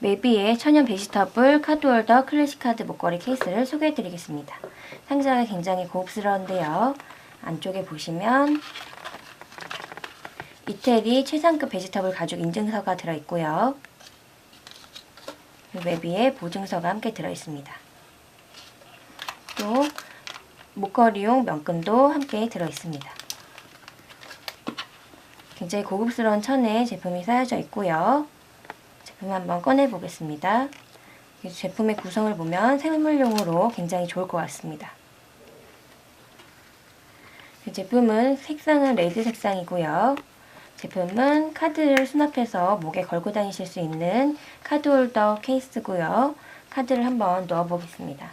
메비의 천연 베지터블 카드홀더 클래식 카드 목걸이 케이스를 소개해 드리겠습니다. 상자가 굉장히 고급스러운데요. 안쪽에 보시면 이태리 최상급 베지터블 가죽 인증서가 들어있고요. 메비의 보증서가 함께 들어있습니다. 또 목걸이용 명끈도 함께 들어있습니다. 굉장히 고급스러운 천에 제품이 쌓여져 있고요. 제품 한번 꺼내 보겠습니다. 제품의 구성을 보면 생물용으로 굉장히 좋을 것 같습니다. 이 제품은 색상은 레드 색상이고요. 제품은 카드를 수납해서 목에 걸고 다니실 수 있는 카드홀더 케이스고요. 카드를 한번 넣어 보겠습니다.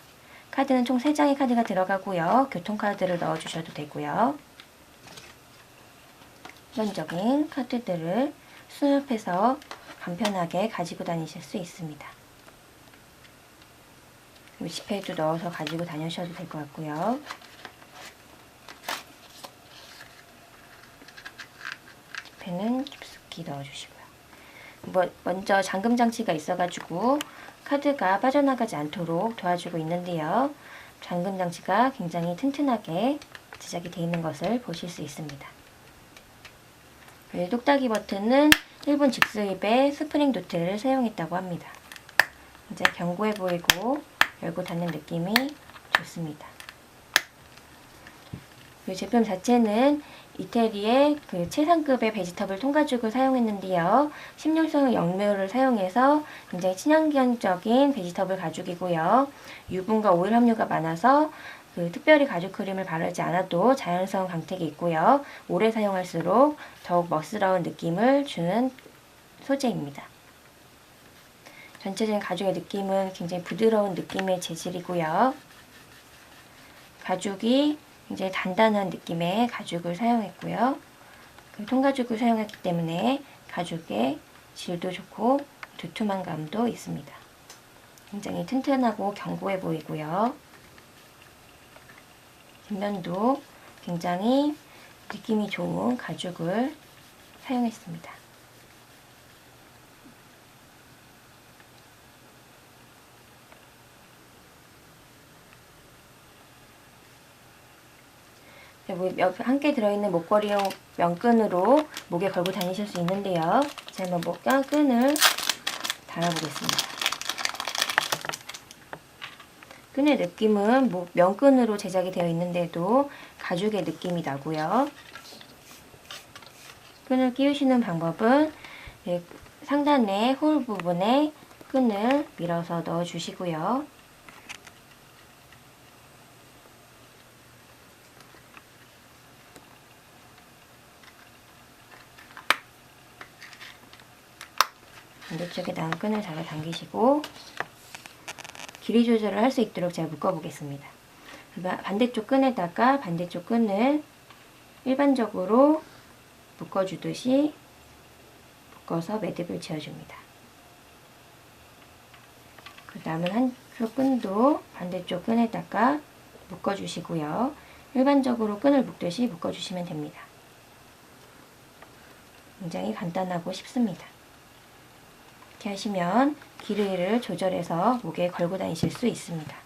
카드는 총 3장의 카드가 들어가고요. 교통카드를 넣어 주셔도 되고요. 일반적인 카드들을 수납해서 간편하게 가지고 다니실 수 있습니다. 지폐도 넣어서 가지고 다니셔도 될 것 같고요. 지폐는 깊숙이 넣어주시고요. 뭐 먼저 잠금 장치가 있어가지고 카드가 빠져나가지 않도록 도와주고 있는데요. 잠금 장치가 굉장히 튼튼하게 제작이 되어 있는 것을 보실 수 있습니다. 똑딱이 버튼은 일본 직수입의 스프링 노트를 사용했다고 합니다. 이제 견고해 보이고 열고 닫는 느낌이 좋습니다. 이 제품 자체는 이태리의 그 최상급의 베지터블 통가죽을 사용했는데요. 16성 영묘를 사용해서 굉장히 친환경적인 베지터블 가죽이고요. 유분과 오일 함유가 많아서 그 특별히 가죽 크림을 바르지 않아도 자연스러운 광택이 있고요. 오래 사용할수록 더욱 멋스러운 느낌을 주는 소재입니다. 전체적인 가죽의 느낌은 굉장히 부드러운 느낌의 재질이고요. 가죽이 굉장히 단단한 느낌의 가죽을 사용했고요. 그 통가죽을 사용했기 때문에 가죽의 질도 좋고 두툼한 감도 있습니다. 굉장히 튼튼하고 견고해 보이고요. 뒷면도 굉장히 느낌이 좋은 가죽을 사용했습니다. 함께 들어있는 목걸이용 명끈으로 목에 걸고 다니실 수 있는데요. 제가 목과 끈을 달아보겠습니다. 끈의 느낌은 뭐 명끈으로 제작이 되어 있는데도 가죽의 느낌이 나고요. 끈을 끼우시는 방법은 상단의 홀 부분에 끈을 밀어서 넣어 주시고요. 반대쪽에 나온 끈을 잡아 당기시고 길이 조절을 할 수 있도록 제가 묶어 보겠습니다. 반대쪽 끈에다가 반대쪽 끈을 일반적으로 묶어주듯이 묶어서 매듭을 지어줍니다. 그 남은 한쪽 끈도 반대쪽 끈에다가 묶어주시고요. 일반적으로 끈을 묶듯이 묶어주시면 됩니다. 굉장히 간단하고 쉽습니다. 이렇게 하시면 길이를 조절해서 목에 걸고 다니실 수 있습니다.